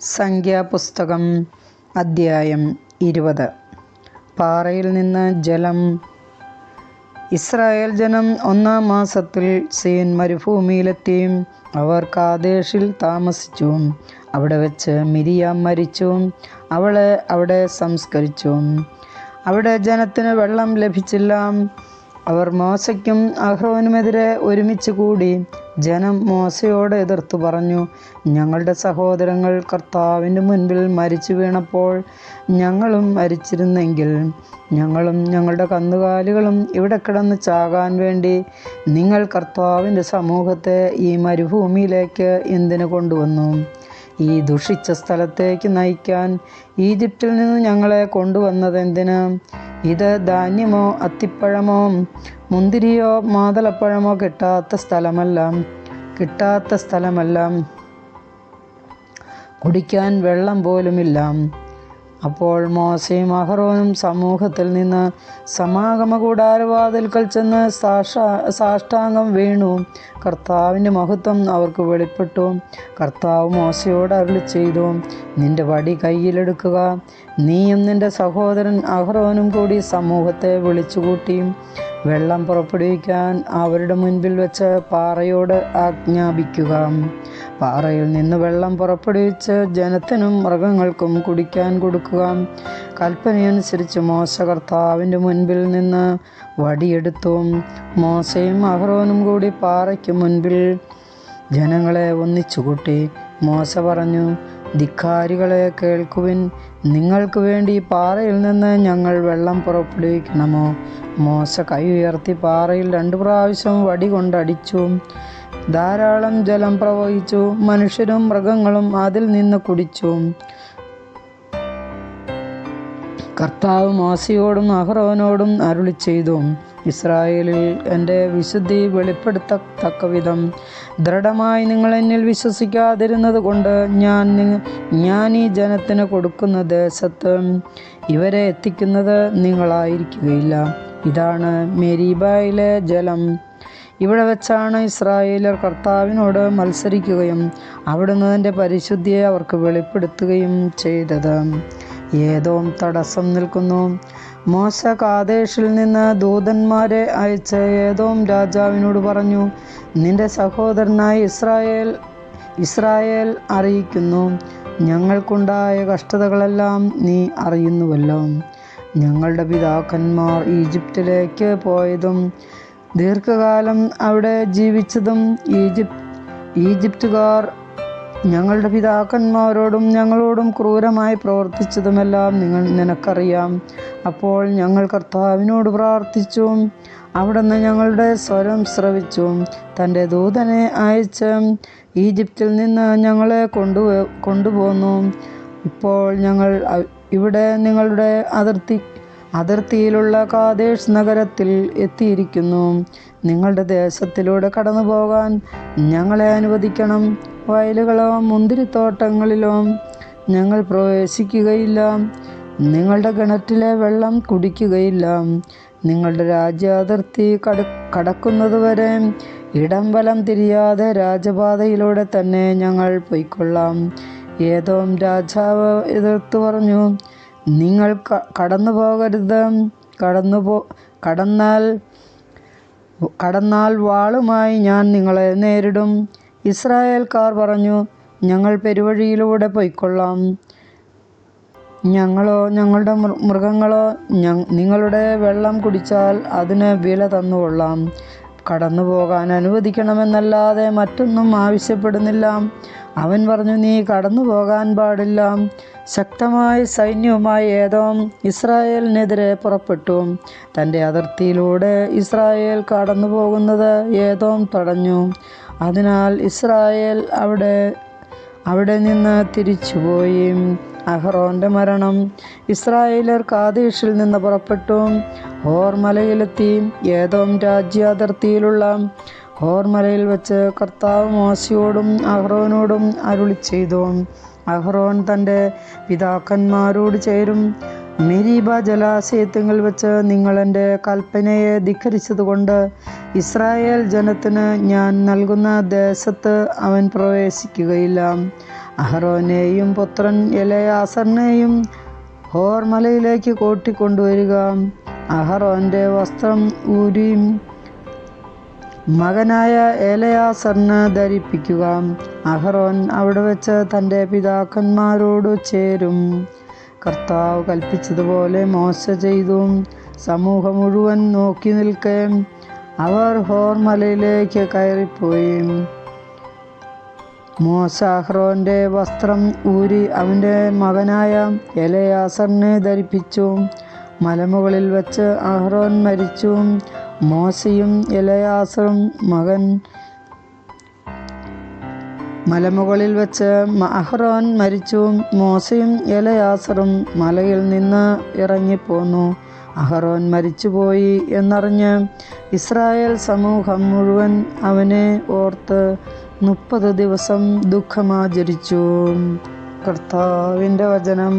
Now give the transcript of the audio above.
സംഖ്യാപുസ്തകം അദ്ധ്യായം ഇരുപത്. പാറയിൽ നിന്ന് ജലം. ഇസ്രായേൽ ജനം ഒന്നാം മാസത്തിൽ സീൻ മരുഭൂമിയിലെത്തി. അവർ കാദേശിൽ താമസിച്ചു. അവിടെ വെച്ച് മിരിയാം മരിച്ചു. അവളെ അവിടെ സംസ്കരിച്ചു. അവിടെ ജനത്തിന് വെള്ളം ലഭിച്ചില്ല. അവർ മോശയ്ക്കും അഹ്റോനുമെതിരെ ഒരുമിച്ച് കൂടി ജനം മോശയോട് എതിർത്തു പറഞ്ഞു ഞങ്ങളുടെ സഹോദരങ്ങൾ കർത്താവിന്റെ മുൻപിൽ മരിച്ചു വീണപ്പോൾ ഞങ്ങളും മരിച്ചിരുന്നെങ്കിൽ ഞങ്ങളും ഞങ്ങളുടെ കന്നുകാലികളും ഇവിടെ കിടന്ന് ചാകാൻ വേണ്ടി നിങ്ങൾ കർത്താവിന്റെ സമൂഹത്തെ ഈ മരുഭൂമിയിലേക്ക് എന്തിനു കൊണ്ടുവന്നു? ഈ ദുഷിച്ച സ്ഥലത്തേക്ക് നയിക്കാൻ ഈജിപ്തിൽ നിന്ന് ഞങ്ങളെ കൊണ്ടുവന്നതെന്തിന്? ഇത് ധാന്യമോ അത്തിപ്പഴമോ മുന്തിരിയോ മാതളപ്പഴമോ കിട്ടാത്ത സ്ഥലമല്ല. കിട്ടാത്ത സ്ഥലമല്ല. കുടിക്കാൻ വെള്ളം പോലുമില്ല. അപ്പോൾ മോശയും അഹറോനും സമൂഹത്തിൽ നിന്ന് സമാഗമ കൂടാരവാതിൽക്കൽ ചെന്ന് സാഷ്ടാംഗം വീണു. കർത്താവിന്റെ മഹത്വം അവർക്ക് വെളിപ്പെട്ടു. കർത്താവ് മോശയോട് അരുളി ചെയ്തു നിന്റെ വടി കയ്യിലെടുക്കുക. നീയും നിന്റെ സഹോദരൻ അഹ്റോനും കൂടി സമൂഹത്തെ വിളിച്ചുകൂട്ടി. വെള്ളം പുറപ്പെടുവിക്കാൻ അവരുടെ മുൻപിൽ വെച്ച് പാറയോട് ആജ്ഞാപിക്കുക. പാറയിൽ നിന്ന് വെള്ളം പുറപ്പെടുവിച്ച് ജനത്തിനും മൃഗങ്ങൾക്കും കുടിക്കാൻ കൊടുക്കുക. കൽപ്പനയനുസരിച്ച് മോശ കർത്താവിന്റെ മുൻപിൽ നിന്ന് വടിയെടുത്തു. മോശയും അഹ്റോനും കൂടി പാറയ്ക്ക് മുൻപിൽ ജനങ്ങളെ ഒന്നിച്ചു കൂട്ടി മോശ പറഞ്ഞു ധിക്കാരികളെ കേൾക്കുവിൻ. നിങ്ങൾക്ക് വേണ്ടി പാറയിൽ നിന്ന് ഞങ്ങൾ വെള്ളം പുറപ്പെടുവിക്കണമോ? മോശ കൈ ഉയർത്തി പാറയിൽ രണ്ടു പ്രാവശ്യം വടി കൊണ്ടടിച്ചു. ധാരാളം ജലം പ്രവഹിച്ചു മനുഷ്യരും മൃഗങ്ങളും അതിൽ നിന്ന് കുടിച്ചു. കർത്താവ് മോശയോടും അഹ്റോനോടും അരുളി ചെയ്തു. ഇസ്രായേലിൽ എന്റെ വിശുദ്ധി വെളിപ്പെടുത്തത്തക്ക വിധം ദൃഢമായി നിങ്ങൾ എന്നിൽ വിശ്വസിക്കാതിരുന്നത് കൊണ്ട് ഞാൻ ഞാൻ ഈ ജനത്തിന് കൊടുക്കുന്ന ദേശത്ത് ഇവരെ എത്തിക്കുന്നത് നിങ്ങളായിരിക്കുകയില്ല. ഇതാണ് മെരീബായിലെ ജലം. ഇവിടെ വെച്ചാണ് ഇസ്രായേലർ കർത്താവിനോട് മത്സരിക്കുകയും അവിടുന്ന് അതിന്റെ പരിശുദ്ധിയെ അവർക്ക് വെളിപ്പെടുത്തുകയും ചെയ്തത്. ഏതോ തടസ്സം നിൽക്കുന്നു. മോശ കാതേഷിൽ നിന്ന് ദൂതന്മാരെ അയച്ച് ഏതോം രാജാവിനോട് പറഞ്ഞു നിന്റെ സഹോദരനായ ഇസ്രായേൽ ഇസ്രായേൽ അറിയിക്കുന്നു. ഞങ്ങൾക്കുണ്ടായ കഷ്ടതകളെല്ലാം നീ അറിയുന്നുവല്ലോ. ഞങ്ങളുടെ പിതാക്കന്മാർ ഈജിപ്തിലേക്ക് പോയതും ദീർഘകാലം അവിടെ ജീവിച്ചതും ഈജിപ്ത് ഈജിപ്തുകാർ ഞങ്ങളുടെ പിതാക്കന്മാരോടും ഞങ്ങളോടും ക്രൂരമായി പ്രവർത്തിച്ചതുമെല്ലാം നിങ്ങൾ നിനക്കറിയാം. അപ്പോൾ ഞങ്ങൾ കർത്താവിനോട് പ്രാർത്ഥിച്ചു. അവിടുന്ന് ഞങ്ങളുടെ സ്വരം ശ്രവിച്ചു. തന്റെ ദൂതനെ അയച്ച് ഈജിപ്തിൽ നിന്ന് ഞങ്ങളെ കൊണ്ടു കൊണ്ടുപോന്നു. ഇപ്പോൾ ഞങ്ങൾ ഇവിടെ നിങ്ങളുടെ അതിർത്തി അതിർത്തിയിലുള്ള കാദേശ് നഗരത്തിൽ എത്തിയിരിക്കുന്നു. നിങ്ങളുടെ ദേശത്തിലൂടെ കടന്നു പോകാൻ ഞങ്ങളെ അനുവദിക്കണം. വയലുകളോ മുന്തിരിത്തോട്ടങ്ങളിലോ ഞങ്ങൾ പ്രവേശിക്കുകയില്ല. നിങ്ങളുടെ കിണറ്റിലെ വെള്ളം കുടിക്കുകയില്ല. നിങ്ങളുടെ രാജ്യാതിർത്തി കട കടക്കുന്നതുവരെ ഇടം വലം തിരിയാതെ രാജപാതയിലൂടെ തന്നെ ഞങ്ങൾ പൊയ്ക്കൊള്ളാം. ഏതോ രാജാവ് എതിർത്തു പറഞ്ഞു നിങ്ങൾ കടന്നു പോകരുത്. കടന്നു പോ കടന്നാൽ കടന്നാൽ വാളുമായി ഞാൻ നിങ്ങളെ നേരിടും. ഇസ്രായേൽക്കാർ പറഞ്ഞു ഞങ്ങൾ പെരുവഴിയിലൂടെ പോയിക്കൊള്ളാം. ഞങ്ങളോ ഞങ്ങളുടെ മൃഗങ്ങളോ നിങ്ങളുടെ വെള്ളം കുടിച്ചാൽ അതിന് വില തന്നുകൊള്ളാം. കടന്നു പോകാൻ അനുവദിക്കണമെന്നല്ലാതെ മറ്റൊന്നും ആവശ്യപ്പെടുന്നില്ല. അവൻ പറഞ്ഞു നീ കടന്നു പോകാൻ പാടില്ല. ശക്തമായ സൈന്യവുമായി ഏതോം ഇസ്രായേലിനെതിരെ പുറപ്പെട്ടു. തന്റെ അതിർത്തിയിലൂടെ ഇസ്രായേൽ കടന്നു പോകുന്നത് ഏതോം തടഞ്ഞു. അതിനാൽ ഇസ്രായേൽ അവിടെ അവിടെ നിന്ന് തിരിച്ചുപോയി. അഹ്റോന്റെ മരണം ഇസ്രായേലർ കാതീഷിൽ നിന്ന് പുറപ്പെട്ടു. ഹോർമലയിലെത്തി ഏതോം രാജ്യാതിർത്തിയിലുള്ള ഹോർമലയിൽ വെച്ച് കർത്താവ് മോശയോടും അഹ്റോനോടും അരുളി ചെയ്തു. അഹ്റോൻ തന്റെ പിതാക്കന്മാരോട് ചേരും മെരീബ ജലാശയത്തിങ്ങൾ വെച്ച് നിങ്ങൾ എന്റെ കൽപ്പനയെ ധിക്കരിച്ചതുകൊണ്ട് ഇസ്രായേൽ ജനത്തിന് ഞാൻ നൽകുന്ന ദേശത്ത് അവൻ പ്രവേശിക്കുകയില്ല. അഹ്റോനെയും പുത്രൻ എലയാസറിനെയും ഹോർമലയിലേക്ക് കൂട്ടിക്കൊണ്ടുവരിക. അഹ്റോന്റെ വസ്ത്രം ഊരിയും മകനായ ഏലയാസറിന് ധരിപ്പിക്കുക. അഹറോൻ അവിടെ വെച്ച് തന്റെ പിതാക്കന്മാരോട് ചേരും. കർത്താവ് കൽപ്പിച്ചതുപോലെ മോശ ചെയ്തു. സമൂഹം മുഴുവൻ നോക്കി നിൽക്കേ. അവർ ഹോർമലയിലേക്ക് കയറിപ്പോയി. മോശ അഹ്റോന്റെ വസ്ത്രം ഊരി അവന്റെ മകനായ എലയാസറിനെ ധരിപ്പിച്ചു. മലമുകളിൽ വച്ച് അഹ്റോൻ മരിച്ചു. മോശയും എലയാസറും മകൻ മലമുകളിൽ വെച്ച് അഹ്റോൻ മരിച്ചു. മോശയും എലയാസറും മലയിൽ നിന്ന് ഇറങ്ങിപ്പോന്നു. അഹ്റോൻ മരിച്ചുപോയി എന്നറിഞ്ഞ് ഇസ്രായേൽ സമൂഹം മുഴുവൻ അവനെ ഓർത്ത് മുപ്പത് ദിവസം ദുഃഖമാചരിച്ചു. കർത്താവിന്റെ വചനം.